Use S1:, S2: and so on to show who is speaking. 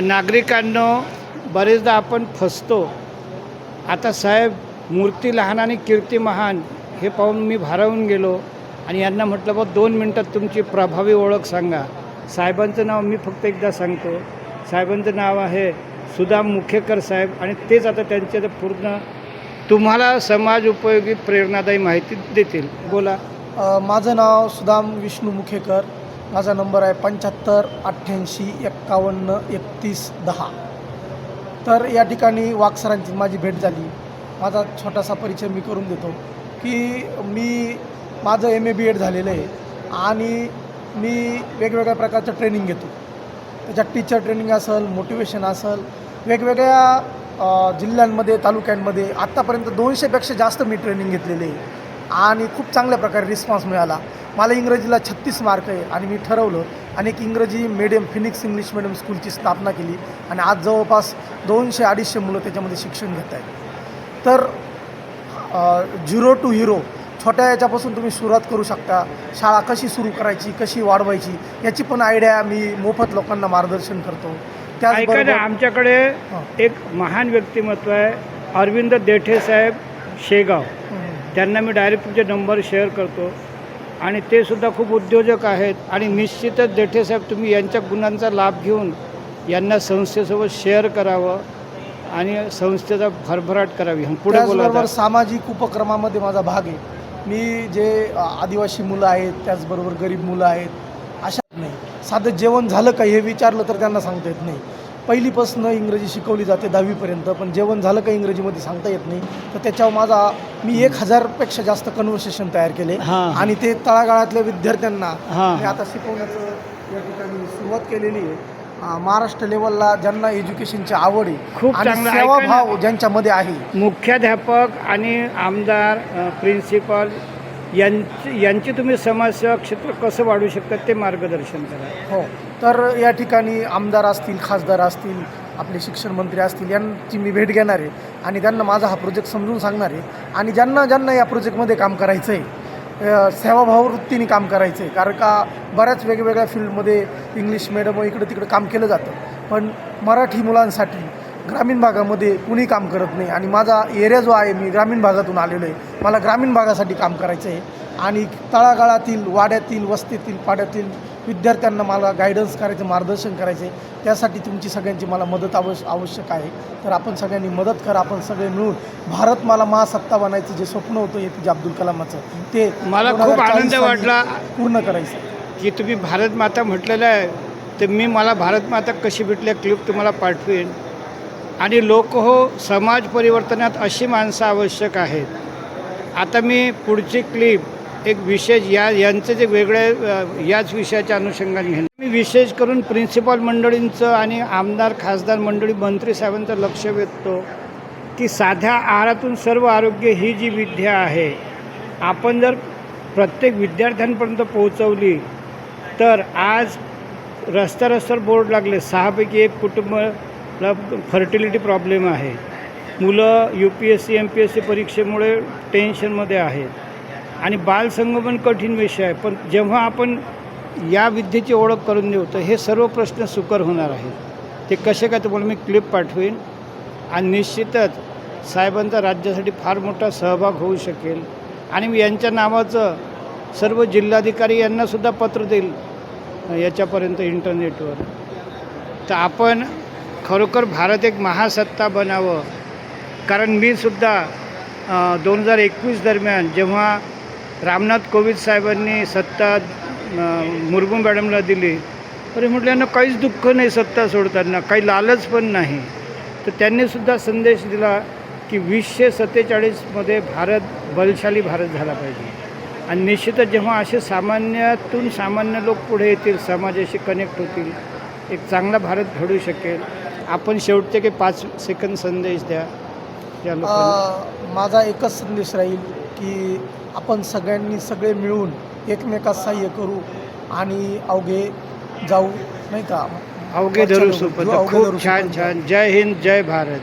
S1: नागरिकांनो बरेचदा आपण फसतो. आता साहेब मूर्ती लहान आणि कीर्ती महान हे पाहून मी भारावून गेलो आणि यांना म्हटलं बा दोन मिनटात तुमची प्रभावी ओळख सांगा. साहेबांचं नाव मी फक्त एकदा सांगतो. साहेबांचं नाव आहे सुदाम मुखेकर साहेब आणि तेच आता त्यांचे पूर्ण तुम्हाला समाज उपयोगी प्रेरणादायी माहिती देतील. बोला.
S2: माझं नाव सुदाम विष्णू मुखेकर. माझा नंबर आहे पंच्याहत्तर अठ्ठ्याऐंशी एक्कावन्न एकतीस दहा. तर या ठिकाणी वाकसरांची माझी भेट झाली. माझा छोटासा परिचय मी करून देतो की मी माझं एम ए बी एड झालेलं आहे आणि मी वेगवेगळ्या प्रकारचं ट्रेनिंग घेतो. त्याच्यात टीचर ट्रेनिंग असेल मोटिवेशन असेल वेगवेगळ्या जिल्ह्यांमध्ये तालुक्यांमध्ये आत्तापर्यंत दोनशेपेक्षा जास्त मी ट्रेनिंग घेतलेली आहे. आणि खूप चांगल्या प्रकारे रिस्पॉन्स मिळाला. मला इंग्रजीला छत्तीस मार्क आहे आणि मी ठरवलं आणि एक इंग्रजी मीडियम फिनिक्स इंग्लिश मिडियम स्कूलची स्थापना केली. आणि आज जवळपास दोनशे अडीचशे मुलं त्याच्यामध्ये शिक्षण घेत आहेत. तर झिरो टू हिरो छोट्या याच्यापासून तुम्ही सुरुवात करू शकता. शाळा कशी सुरू करायची कशी वाढवायची याची पण आयडिया मी मोफत लोकांना मार्गदर्शन करतो. त्याचबरोबर
S1: आमच्याकडे. एक महान व्यक्तिमत्व आहे अरविंद देठे साहेब शेगाव. त्यांना मी डायरेक्ट तुमचे नंबर शेअर करतो. आणि ते सुद्धा खूप उद्योजक आहेत. आणि निश्चितच देठे साहेब तुम्ही यांच्या गुणांचा लाभ घेऊन यांना संस्थेसोबत शेअर करावं आणि संस्थेचा भरभराट करावी. पुढे बोला
S2: त्याचबरोबर
S1: आता.
S2: सामाजिक उपक्रमामध्ये माझा भाग आहे. मी जे आदिवासी मुलं आहेत त्याचबरोबर गरीब मुलं आहेत अशा नाही. साधं जेवण झालं का हे विचारलं तर त्यांना सांगता येत नाही. पहिलीपासून इंग्रजी शिकवली जाते दहावीपर्यंत पण जेवण झालं का इंग्रजीमध्ये सांगता येत नाही तर त्याच्यावर माझा मी एक हजारपेक्षा जास्त कन्व्हर्सेशन तयार केले. आणि ते तळागाळातल्या विद्यार्थ्यांना
S1: हां.
S2: मी आता शिकवण्याचं या ठिकाणी सुरुवात केलेली आहे महाराष्ट्र लेवलला ज्यांना एज्युकेशनची आवड आहे
S1: खूप.
S2: सेवाभाव ज्यांच्यामध्ये आहे
S1: मुख्याध्यापक आणि आमदार प्रिन्सिपल यां यांची तुम्ही समाजसेवा क्षेत्र कसं वाढू शकतात ते मार्गदर्शन करा.
S2: हो तर या ठिकाणी आमदार असतील खासदार असतील आपले शिक्षण मंत्री असतील यांची मी भेट घेणार आहे. आणि त्यांना माझा हा प्रोजेक्ट समजून सांगणार आहे. आणि ज्यांना ज्यांना या प्रोजेक्टमध्ये काम करायचं आहे सेवाभाव वृत्तीने काम करायचं आहे कारण का बऱ्याच वेगवेगळ्या फील्डमध्ये इंग्लिश मिडियम इकडं तिकडं काम केलं जातं. पण मराठी मुलांसाठी ग्रामीण भागामध्ये कुणी काम करत नाही आणि माझा एरिया जो आहे मी ग्रामीण भागातून आलेलो आहे. मला ग्रामीण भागासाठी काम करायचं आहे. आणि तळागाळातील वाड्यातील वस्तीतील पाड्यातील विद्यार्थ्यांना मला गायडन्स करायचं मार्गदर्शन करायचं आहे. त्यासाठी तुमची सगळ्यांची मला मदत आवश्य आवश्यक आहे. तर आपण सगळ्यांनी मदत करा आपण सगळे मिळून भारत मला महासत्ता बनायचं जे स्वप्न होतं हे तुझ्या अब्दुल कलामाचं ते
S1: मला खूप
S2: 2040
S1: आनंद वाटला.
S2: पूर्ण करायचं.
S1: की तुम्ही भारत माता म्हटलेलं आहे तर मी मला भारत माता कशी भेटली क्लिप तुम्हाला पाठवेन. आणि लोक हो समाज परिवर्तनात अशी माणसं आवश्यक आहेत. आता मी पुढची क्लिप एक विशेष या यांचं जे वेगळे याच विषयाच्या अनुषंगाने घेणं मी विशेष करून प्रिन्सिपल मंडळींचं आणि आमदार खासदार मंडळी मंत्री साहेबांचं लक्ष वेधतो की साध्या आहारातून सर्व आरोग्य ही जी विद्या आहे आपण जर प्रत्येक विद्यार्थ्यांपर्यंत पोहोचवली तर आज रस्त्या रस्त्यावर बोर्ड लागले सहापैकी एक कुटुंब ला फर्टिलिटी प्रॉब्लेम आहे. मुलं U P S C M P S C परीक्षेमुळे टेन्शनमध्ये आहेत. आणि बालसंगोपन कठीण विषय आहे. पण जेव्हा आपण या विद्येची ओळख करून देऊ तर हे सर्व प्रश्न सुकर होणार आहेत. ते कसे काय तुम्हाला मी क्लिप पाठवेन? आणि निश्चितच साहेबांचा राज्यासाठी फार मोठा सहभाग होऊ शकेल. आणि मी यांच्या नावाचं सर्व जिल्हाधिकारी यांनासुद्धा पत्र देईल याच्यापर्यंत इंटरनेटवर. तर आपण खरोखर भारत एक महासत्ता बनावं. कारण मी सुद्धा दोन हजार एकवीस दरम्यान जेव्हा रामनाथ कोविंद साहेबांनी सत्ता मुर्मू मॅडमला दिली तरी म्हटल्यानं काहीच दुःख नाही सत्ता सोडताना काही लालच पण नाही. तर त्यांनीसुद्धा संदेश दिला की वीसशे सत्तेचाळीसमध्ये भारत बलशाली भारत झाला पाहिजे. आणि निश्चितच जेव्हा असे सामान्यातून सामान्य लोक पुढे येतील समाजाशी कनेक्ट होतील एक चांगला भारत घडू शकेल. आपण शेवटचे काही पाच सेकंद संदेश द्या. या लोकांना.
S2: अ, माझा एकच संदेश राहील की आपण सगळ्यांनी सगळे मिळून एकमेकास सहाय्य करू आणि अवघे जाऊ नाही का?
S1: अवघे धरू
S2: अवघे
S1: खूप छान. छान. जय हिंद जय भारत.